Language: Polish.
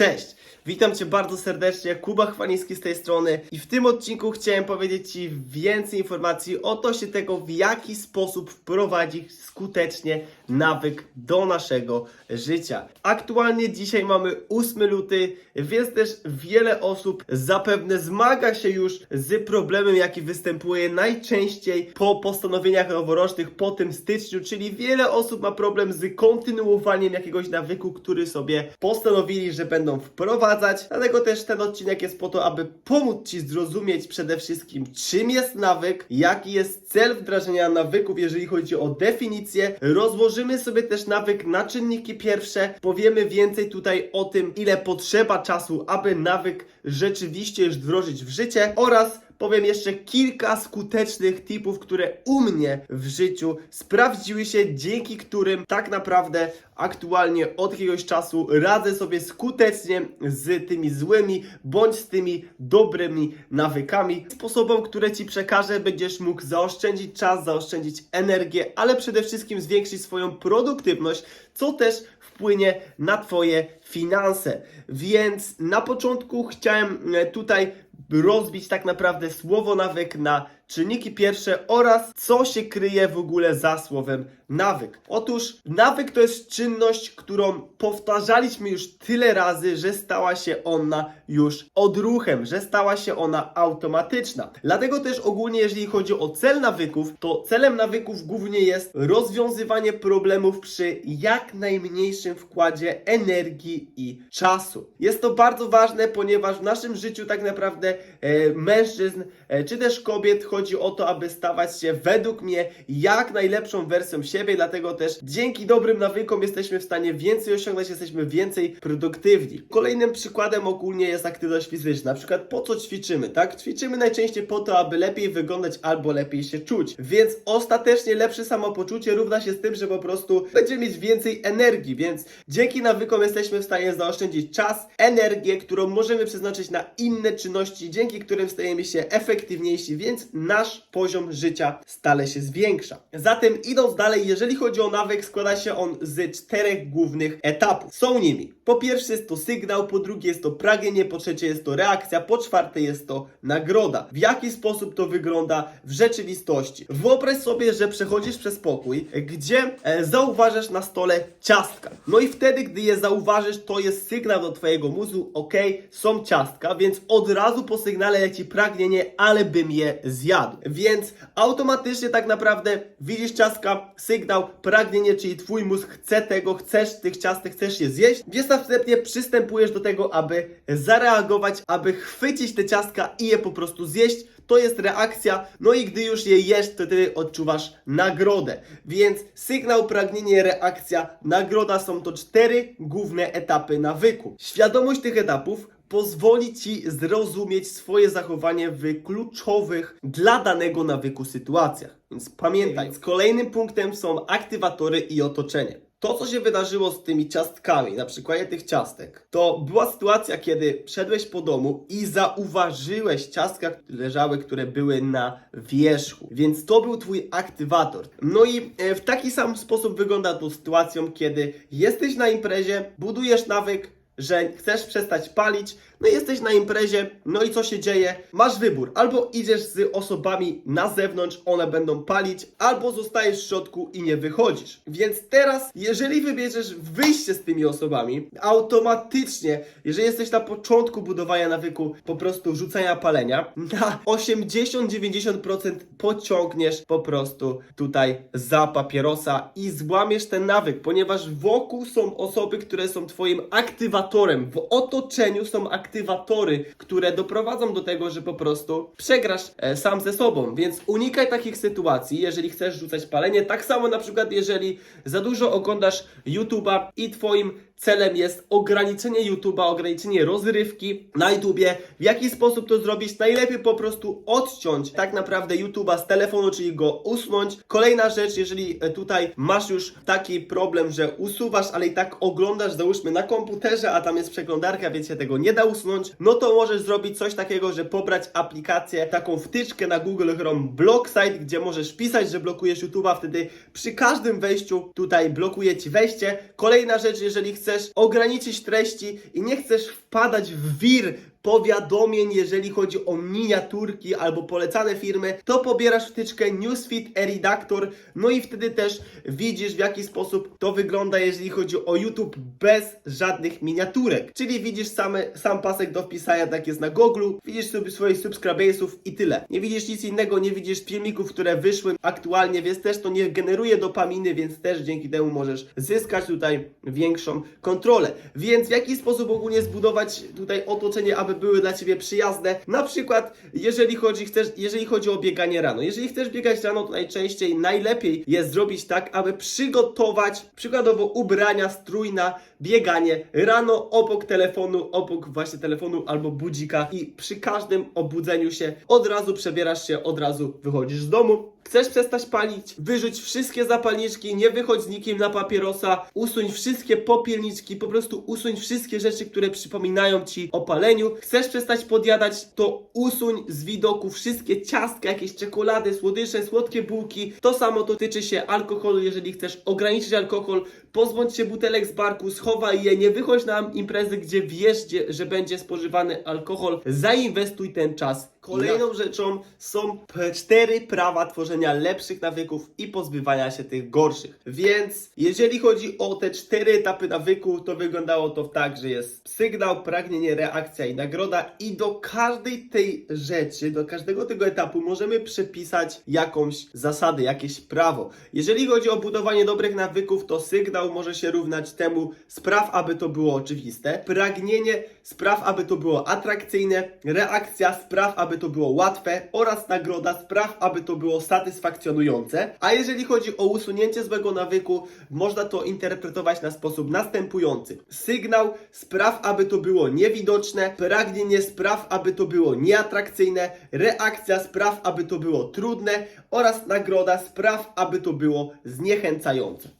Cześć! Witam Cię bardzo serdecznie, Kuba Chwaliński z tej strony i w tym odcinku chciałem powiedzieć Ci więcej informacji odnośnie tego, w jaki sposób wprowadzić skutecznie nawyk do naszego życia. Aktualnie dzisiaj mamy 8 luty, więc też wiele osób zapewne zmaga się już z problemem, jaki występuje najczęściej po postanowieniach noworocznych po tym styczniu, czyli wiele osób ma problem z kontynuowaniem jakiegoś nawyku, który sobie postanowili, że będą wprowadzać. Dlatego też ten odcinek jest po to, aby pomóc Ci zrozumieć przede wszystkim, czym jest nawyk, jaki jest cel wdrażania nawyków, jeżeli chodzi o definicję. Rozłożymy sobie też nawyk na czynniki pierwsze. Powiemy więcej tutaj o tym, ile potrzeba czasu, aby nawyk rzeczywiście już wdrożyć w życie oraz powiem jeszcze kilka skutecznych tipów, które u mnie w życiu sprawdziły się, dzięki którym tak naprawdę aktualnie od jakiegoś czasu radzę sobie skutecznie z tymi złymi bądź z tymi dobrymi nawykami. Sposobom, które Ci przekażę, będziesz mógł zaoszczędzić czas, zaoszczędzić energię, ale przede wszystkim zwiększyć swoją produktywność, co też wpłynie na Twoje finanse. Więc na początku chciałem e, tutaj rozbić tak naprawdę słowo nawyk na czynniki pierwsze oraz co się kryje w ogóle za słowem nawyk. Otóż nawyk to jest czynność, którą powtarzaliśmy już tyle razy, że stała się ona już odruchem, że stała się ona automatyczna. Dlatego też ogólnie jeżeli chodzi o cel nawyków, to celem nawyków głównie jest rozwiązywanie problemów przy jak najmniejszym wkładzie energii i czasu. Jest to bardzo ważne, ponieważ w naszym życiu tak naprawdę e, mężczyzn e, czy też kobiet chodzi o to, aby stawać się według mnie jak najlepszą wersją siebie, dlatego też dzięki dobrym nawykom jesteśmy w stanie więcej osiągnąć, jesteśmy więcej produktywni. Kolejnym przykładem ogólnie jest aktywność fizyczna. Na przykład po co ćwiczymy, tak? Ćwiczymy najczęściej po to, aby lepiej wyglądać albo lepiej się czuć. Więc ostatecznie lepsze samopoczucie równa się z tym, że po prostu będziemy mieć więcej energii, więc dzięki nawykom jesteśmy w stanie zaoszczędzić czas, energię, którą możemy przeznaczyć na inne czynności, dzięki którym stajemy się efektywniejsi, więc nasz poziom życia stale się zwiększa. Zatem idąc dalej, jeżeli chodzi o nawyk, składa się on z czterech głównych etapów. Są nimi po pierwsze jest to sygnał, po drugie jest to pragnienie, po trzecie jest to reakcja, po czwarte jest to nagroda. W jaki sposób to wygląda w rzeczywistości? Wyobraź sobie, że przechodzisz przez pokój, gdzie e, zauważasz na stole ciastka. No i wtedy, gdy je zauważysz, to jest sygnał do twojego mózgu, ok, są ciastka, więc od razu po sygnale leci pragnienie, ale bym je zjadł. Więc automatycznie tak naprawdę widzisz ciastka, sygnał, pragnienie, czyli twój mózg chce tego, chcesz tych ciastek, chcesz je zjeść, więc następnie przystępujesz do tego, aby zareagować, aby chwycić te ciastka i je po prostu zjeść. To jest reakcja, no i gdy już je jesz, to ty odczuwasz nagrodę. Więc sygnał, pragnienie, reakcja, nagroda są to cztery główne etapy nawyku. Świadomość tych etapów pozwoli Ci zrozumieć swoje zachowanie w kluczowych dla danego nawyku sytuacjach. Więc pamiętaj, kolejnym punktem są aktywatory i otoczenie. To, co się wydarzyło z tymi ciastkami, na przykładzie tych ciastek, to była sytuacja, kiedy szedłeś po domu i zauważyłeś ciastka, które leżały, które były na wierzchu. Więc to był Twój aktywator. No i e, w taki sam sposób wygląda to sytuacją, kiedy jesteś na imprezie, budujesz nawyk, że chcesz przestać palić, no jesteś na imprezie, no i co się dzieje? Masz wybór, albo idziesz z osobami na zewnątrz, one będą palić, albo zostajesz w środku i nie wychodzisz. Więc teraz, jeżeli wybierzesz wyjście z tymi osobami, automatycznie, jeżeli jesteś na początku budowania nawyku po prostu rzucania palenia, na 80-90% pociągniesz po prostu tutaj za papierosa i złamiesz ten nawyk, ponieważ wokół są osoby, które są twoim aktywatorem, w otoczeniu są aktywatory, które doprowadzą do tego, że po prostu przegrasz e, sam ze sobą, więc unikaj takich sytuacji, jeżeli chcesz rzucać palenie, tak samo na przykład jeżeli za dużo oglądasz YouTube'a i twoim celem jest ograniczenie YouTube'a, ograniczenie rozrywki na YouTubie. W jaki sposób to zrobić? Najlepiej po prostu odciąć tak naprawdę YouTube'a z telefonu, czyli go usunąć. Kolejna rzecz, jeżeli e, tutaj masz już taki problem, że usuwasz, ale i tak oglądasz, załóżmy na komputerze, a tam jest przeglądarka, więc się tego nie da usunąć, no to możesz zrobić coś takiego, że pobrać aplikację, taką wtyczkę na Google Chrome Block Site, gdzie możesz pisać, że blokujesz YouTube'a, wtedy przy każdym wejściu tutaj blokuje Ci wejście. Kolejna rzecz, jeżeli chcesz chcesz ograniczyć treści i nie chcesz wpadać w wir powiadomień, jeżeli chodzi o miniaturki albo polecane firmy, to pobierasz wtyczkę Newsfeed e-redactor, no i wtedy też widzisz w jaki sposób to wygląda, jeżeli chodzi o YouTube bez żadnych miniaturek. Czyli widzisz same, sam pasek do wpisania, tak jest na Google, widzisz sobie swoich subscribersów i tyle. Nie widzisz nic innego, nie widzisz filmików, które wyszły aktualnie, więc też to nie generuje dopaminy, więc też dzięki temu możesz zyskać tutaj większą kontrolę. Więc w jaki sposób ogólnie zbudować tutaj otoczenie, aby były dla Ciebie przyjazne? Na przykład, jeżeli chodzi, chcesz, jeżeli chodzi o bieganie rano. Jeżeli chcesz biegać rano, to najczęściej najlepiej jest zrobić tak, aby przygotować przykładowo ubrania, strój na bieganie rano obok telefonu, obok właśnie telefonu albo budzika i przy każdym obudzeniu się od razu przebierasz się, od razu wychodzisz z domu. Chcesz przestać palić? Wyrzuć wszystkie zapalniczki, nie wychodź z nikim na papierosa, usuń wszystkie popielniczki, po prostu usuń wszystkie rzeczy, które przypominają ci o paleniu. Chcesz przestać podjadać, to usuń z widoku wszystkie ciastka, jakieś czekolady, słodycze, słodkie bułki. To samo dotyczy się alkoholu, jeżeli chcesz ograniczyć alkohol, pozbądź się butelek z barku, schowaj je, nie wychodź na imprezy, gdzie wiesz, że będzie spożywany alkohol, zainwestuj ten czas. Kolejną rzeczą są cztery prawa tworzenia lepszych nawyków i pozbywania się tych gorszych. Więc jeżeli chodzi o te cztery etapy nawyku, to wyglądało to tak, że jest sygnał, pragnienie, reakcja i nagroda i do każdej tej rzeczy, do każdego tego etapu możemy przypisać jakąś zasadę, jakieś prawo. Jeżeli chodzi o budowanie dobrych nawyków, to sygnał może się równać temu spraw, aby to było oczywiste, pragnienie spraw, aby to było atrakcyjne, reakcja spraw, aby to było łatwe oraz nagroda spraw, aby to było satysfakcjonujące. A jeżeli chodzi o usunięcie złego nawyku, można to interpretować na sposób następujący. Sygnał spraw, aby to było niewidoczne, pragnienie spraw, aby to było nieatrakcyjne, reakcja spraw, aby to było trudne oraz nagroda spraw, aby to było zniechęcające.